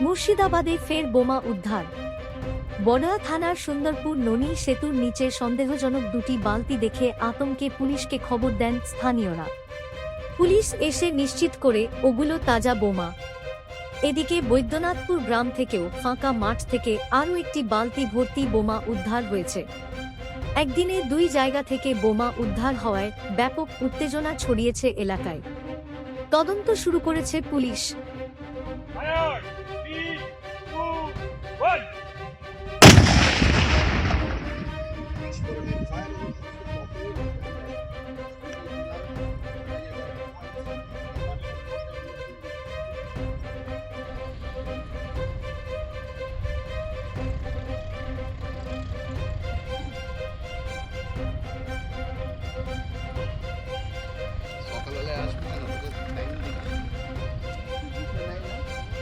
মুর্শিদাবাদে ফের বোমা উদ্ধার। বনা থানার সুন্দরপুর ননী সেতুর নিচে সন্দেহজনক দুটি বালতি দেখে আতঙ্কে পুলিশকে খবর দেন স্থানীয়রা। পুলিশ এসে নিশ্চিত করে ওগুলো তাজা বোমা। এদিকে বৈদ্যনাথপুর গ্রাম থেকেও ফাঁকা মাঠ থেকে আরও একটি বালতি ভর্তি বোমা উদ্ধার হয়েছে। একদিনে দুই জায়গা থেকে বোমা উদ্ধার হওয়ায় ব্যাপক উত্তেজনা ছড়িয়েছে এলাকায়। তদন্ত শুরু করেছে পুলিশ।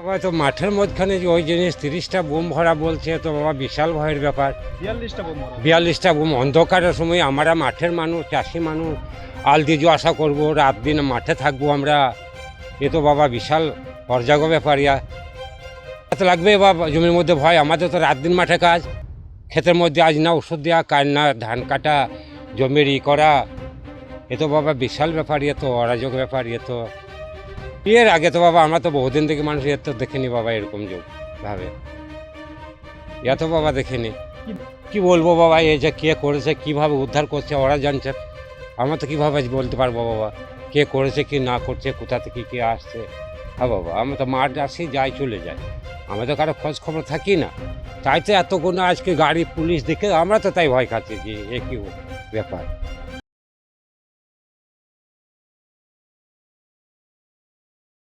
two, বাবা তো মাঠের মধ্যখানে যে ওই জিনিস তিরিশটা বোম ভরা বলছে তো বাবা বিশাল ভয়ের ব্যাপার। বিয়াল্লিশটা বোম অন্ধকারের সময় আমরা মাঠের মানুষ চাষি মানুষ আল দিয়ে আসা করব রাত দিন মাঠে থাকব আমরা। এ তো বাবা বিশাল পর্যাগ ব্যাপার ইয়া। এত লাগবে বাবা জমির মধ্যে ভয় আমাদের তো রাত দিন মাঠে কাজ। ক্ষেতের মধ্যে আজ না ওষুধ দেওয়া কাজ না ধান কাটা জমির ই করা। এ তো বাবা বিশাল ব্যাপার ইয়ে তো অরাজক ব্যাপার ইয়ে তো। এর আগে তো বাবা, আমরা তো বহুদিন থেকে মানুষ, এর তো দেখিনি বাবা এরকম যোগ, ভাবে। ইয়া তো বাবা দেখিনি। কি বলব বাবা, এই যে কে করেছে, কীভাবে উদ্ধার করছে, ওরা জানছে। আমরা তো কীভাবে বলতে পারব বাবা, কে করেছে, কি না করছে, কোথা থেকে কে আসছে। হ্যাঁ বাবা, আমরা তো মাঠ আসি, যাই, চলে যাই। আমরা তো কারও খোঁজ খবর থাকি না। তাই তো এতগুলো আজকে গাড়ি, পুলিশ দেখে আমরা তো তাই ভয় খাচ্ছি যে এ কি ব্যাপার।